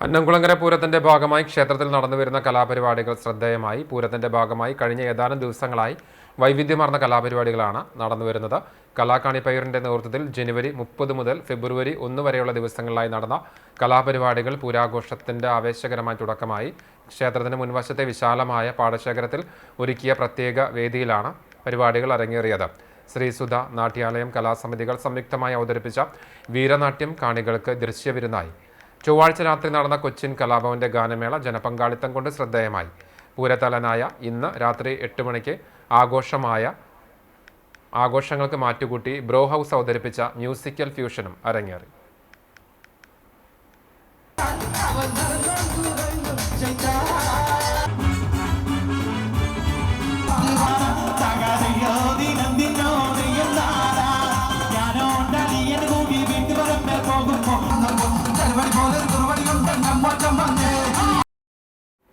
അന്നംകുളങ്ങര പൂരത്തിന്റെ ഭാഗമായി ക്ഷേത്രത്തിൽ നടന്നുവരുന്ന കലാപരിപാടികൾ ശ്രദ്ധേയമായി. പൂരത്തിന്റെ ഭാഗമായി കഴിഞ്ഞ ഏതാനും ദിവസങ്ങളായി വൈവിധ്യമാർന്ന കലാപരിപാടികളാണ് നടന്നുവരുന്നത്. കലാകാണി പയ്യറിന്റെ നേതൃത്വത്തിൽ ജനുവരി മുപ്പത് മുതൽ ഫെബ്രുവരി ഒന്ന് വരെയുള്ള ദിവസങ്ങളിലായി നടന്ന കലാപരിപാടികൾ പൂരാഘോഷത്തിന്റെ ആവേശകരമായ തുടക്കമായി. ക്ഷേത്രത്തിന് മുൻവശത്തെ വിശാലമായ പാടശേഖരത്തിൽ ഒരുക്കിയ പ്രത്യേക വേദിയിലാണ് പരിപാടികൾ അരങ്ങേറിയത്. ശ്രീസുധ നാട്യാലയം കലാസമിതികൾ സംയുക്തമായി അവതരിപ്പിച്ച വീരനാട്യം കാണികൾക്ക് ദൃശ്യവിരുന്നായി. ചൊവ്വാഴ്ച രാത്രി നടന്ന കൊച്ചിൻ കലാഭവന്റെ ഗാനമേള ജനപങ്കാളിത്തം കൊണ്ട് ശ്രദ്ധേയമായി. പൂരത്തലനായ ഇന്ന് രാത്രി എട്ട് മണിക്ക് ആഘോഷമായ ആഘോഷങ്ങൾക്ക് മാറ്റുകൂട്ടി ബ്രോ ഹൗസ് അവതരിപ്പിച്ച മ്യൂസിക്കൽ ഫ്യൂഷനും അരങ്ങേറി. Jai Mata, mata,